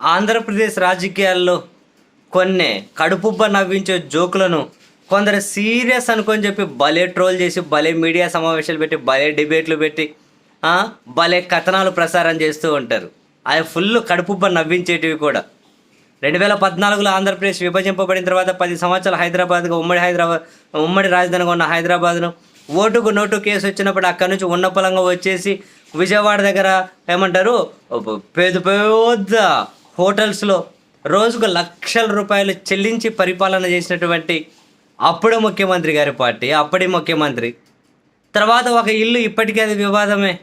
ఆంధ్రప్రదేశ్ రాజకీయాల్లో కొన్ని కడుపుబ్బ నవ్వించే జోకులను కొందరు సీరియస్ అనుకొని చెప్పి భలే ట్రోల్ చేసి భలే మీడియా సమావేశాలు పెట్టి భలే డిబేట్లు పెట్టి భలే కథనాలు ప్రసారం చేస్తూ ఉంటారు. అవి ఫుల్ కడుపుబ్బ నవ్వించేటివి కూడా. రెండు వేల పద్నాలుగులో ఆంధ్రప్రదేశ్ విభజింపబడిన తర్వాత పది సంవత్సరాలు హైదరాబాద్గా ఉమ్మడి హైదరాబాద్ ఉమ్మడి రాజధానిగా ఉన్న హైదరాబాద్ను ఓటుకు నోటు కేసు వచ్చినప్పుడు అక్కడి నుంచి ఉన్న పొలంగా వచ్చేసి విజయవాడ దగ్గర ఏమంటారు పేద పెద్ద హోటల్స్లో రోజుకు లక్షల రూపాయలు చెల్లించి పరిపాలన చేసినటువంటి అప్పుడు ముఖ్యమంత్రి గారి పార్టీ అప్పటి ముఖ్యమంత్రి. తర్వాత ఒక ఇల్లు ఇప్పటికీ అది వివాదమే.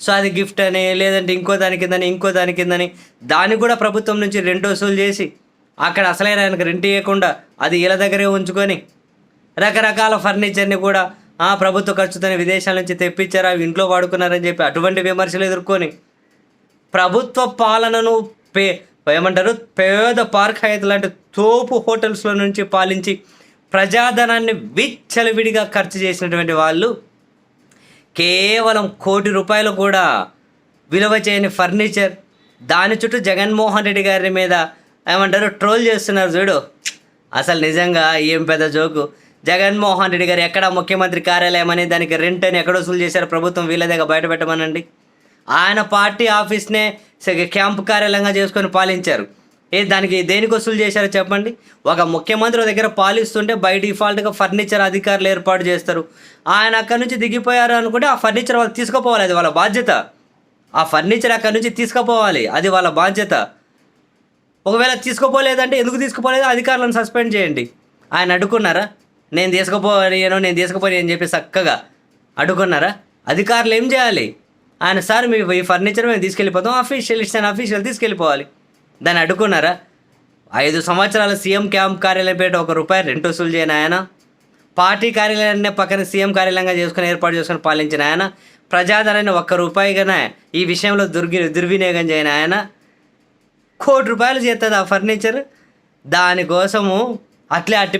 సో అది గిఫ్ట్ అని లేదంటే ఇంకో దాని కిందని ఇంకో దాని కిందని దాన్ని కూడా ప్రభుత్వం నుంచి రెంట్ వసూలు చేసి అక్కడ అసలైన ఆయనకు రెంట్ ఇవ్వకుండా అది వీళ్ళ దగ్గరే ఉంచుకొని రకరకాల ఫర్నిచర్ని కూడా ఆ ప్రభుత్వ ఖర్చుతోనే విదేశాల నుంచి తెప్పించారు అవి ఇంట్లో వాడుకున్నారని చెప్పి అటువంటి విమర్శలు ఎదుర్కొని ప్రభుత్వ పాలనను పే ఏమంటారు? పేద పార్క్ హయత్ లాంటి తోపు హోటల్స్లో నుంచి పాలించి ప్రజాధనాన్ని విచ్చలవిడిగా ఖర్చు చేసినటువంటి వాళ్ళు కేవలం కోటి రూపాయలు కూడా విలువ చేయని ఫర్నిచర్. దాని చుట్టూ జగన్మోహన్ రెడ్డి గారి మీద ఏమంటారు? ట్రోల్ చేస్తున్నారు చూడు. అసలు నిజంగా ఏం పెద్ద జోకు. జగన్మోహన్ రెడ్డి గారు ఎక్కడ ముఖ్యమంత్రి కార్యాలయం అని దానికి రెంట్ అని ఎక్కడ వసూలు చేశారు? ప్రభుత్వం వీళ్ళ దగ్గర బయట పెట్టమనండి. ఆయన పార్టీ ఆఫీస్నే క్యాంపు కార్యాలయంగా చేసుకొని పాలించారు. ఏ దానికి దేనికి వసూలు చేశారో చెప్పండి. ఒక ముఖ్యమంత్రి దగ్గర పాలిస్తుంటే బై డిఫాల్ట్గా ఫర్నిచర్ అధికారులు ఏర్పాటు చేస్తారు. ఆయన అక్కడి నుంచి దిగిపోయారు అనుకుంటే ఆ ఫర్నిచర్ వాళ్ళు తీసుకుపోవాలి. అది వాళ్ళ బాధ్యత. ఆ ఫర్నిచర్ అక్కడి నుంచి తీసుకుపోవాలి. అది వాళ్ళ బాధ్యత. ఒకవేళ తీసుకుపోలేదంటే ఎందుకు తీసుకుపోలేదు? అధికారులను సస్పెండ్ చేయండి. ఆయన అడుగున్నారా నేను తీసుకుపోయాను నేను తీసుకుపోయాను అని చెప్పి చక్కగా అడుగున్నారా అధికారులు ఏం చేయాలి? ఆయన సార్ మీ ఈ ఫర్నిచర్ మేము తీసుకెళ్ళిపోతాం అఫీషియల్ ఇస్తాను అఫీషియల్ తీసుకెళ్ళిపోవాలి. దాన్ని అడుగున్నారా ఐదు సంవత్సరాల సీఎం క్యాంప్ కార్యాలయం పేట ఒక రూపాయి రెంట్ వసూలు చేయని ఆయన పార్టీ కార్యాలయాన్ని పక్కన సీఎం కార్యాలయంగా చేసుకుని ఏర్పాటు చేసుకుని పాలించిన ఆయన ప్రజాధనాన్ని ఒక్క రూపాయిగానే ఈ విషయంలో దుర్గి దుర్వినియోగం చేయని ఆయన కోటి రూపాయలు చేస్తుంది ఆ ఫర్నిచర్. దానికోసము అట్లే అట్టి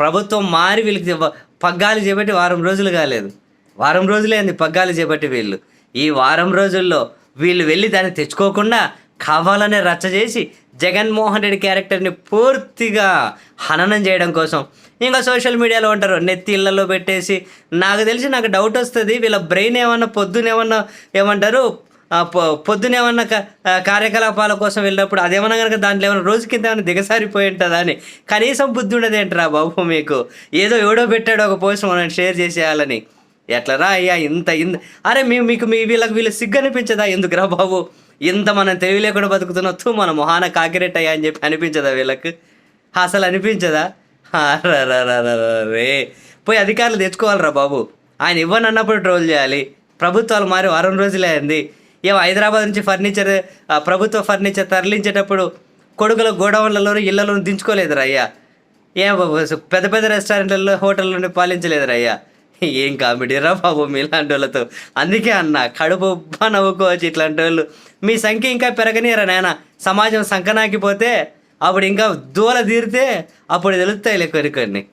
ప్రభుత్వం మారి వీళ్ళకి పగ్గాలు చేపట్టి వారం రోజులు కాలేదు. వారం రోజులే అంది పగ్గాలు చేపట్టి వీళ్ళు. ఈ వారం రోజుల్లో వీళ్ళు వెళ్ళి దాన్ని తెచ్చుకోకుండా కావాలనే రచ్చ చేసి జగన్మోహన్ రెడ్డి క్యారెక్టర్ని పూర్తిగా హననం చేయడం కోసం ఇంకా సోషల్ మీడియాలో ఉంటారు. నెత్తి ఇళ్ళలో పెట్టేసి నాకు తెలిసి నాకు డౌట్ వస్తుంది వీళ్ళ బ్రెయిన్ ఏమన్నా పొద్దునేమన్నా ఏమంటారు? పొ- పొద్దున ఏమన్నా కార్యకలాపాల కోసం వెళ్ళినప్పుడు అదేమన్నా కనుక దాంట్లో ఏమైనా రోజు కింద ఏమైనా దిగసారిపోయి ఉంటుందా అని కనీసం బుద్ధి ఉండదేంట్రా బాబు మీకు? ఏదో ఎవడో పెట్టాడు ఒక పోస్ట్ మనం షేర్ చేసేయాలని. ఎట్లరా అయ్యా ఇంత ఇంత? అరే మేము మీకు మీ వీళ్ళకి వీళ్ళు సిగ్గు అనిపించదా ఎందుకురా బాబు? ఇంత మనం తెలివి లేకుండా బతుకుతున్నట్టు మన మొహాన కాకిరెట్ అయ్యా అని చెప్పి అనిపించదా వీళ్ళకి? అసలు అనిపించదా? రే పోయి అధికారులు తెచ్చుకోవాలిరా బాబు. ఆయన ఇవ్వనన్నప్పుడు ట్రోల్ చేయాలి. ప్రభుత్వాలు మారి వారం రోజులే అయింది. ఏమో హైదరాబాద్ నుంచి ఫర్నిచర్ ఆ, ప్రభుత్వ ఫర్నిచర్ తరలించేటప్పుడు కొడుకుల గోడౌన్లలో ఇళ్ళలోనూ దించుకోలేదురా అయ్యా. ఏం బాబు, పెద్ద పెద్ద రెస్టారెంట్లలో హోటల్ పాలించలేదురా అయ్యా. ఏం కామెడీ రా బాబు మీలాంటి వాళ్ళతో అందుకే అన్న కడుపు నవ్వుకోవచ్చు ఇట్లాంటి వాళ్ళు మీ సంఖ్య ఇంకా పెరగనీరా నాయన. సమాజం సంకనాకిపోతే అప్పుడు ఇంకా దూల తీరితే అప్పుడు తెలుస్తాయి కొన్ని కొన్ని.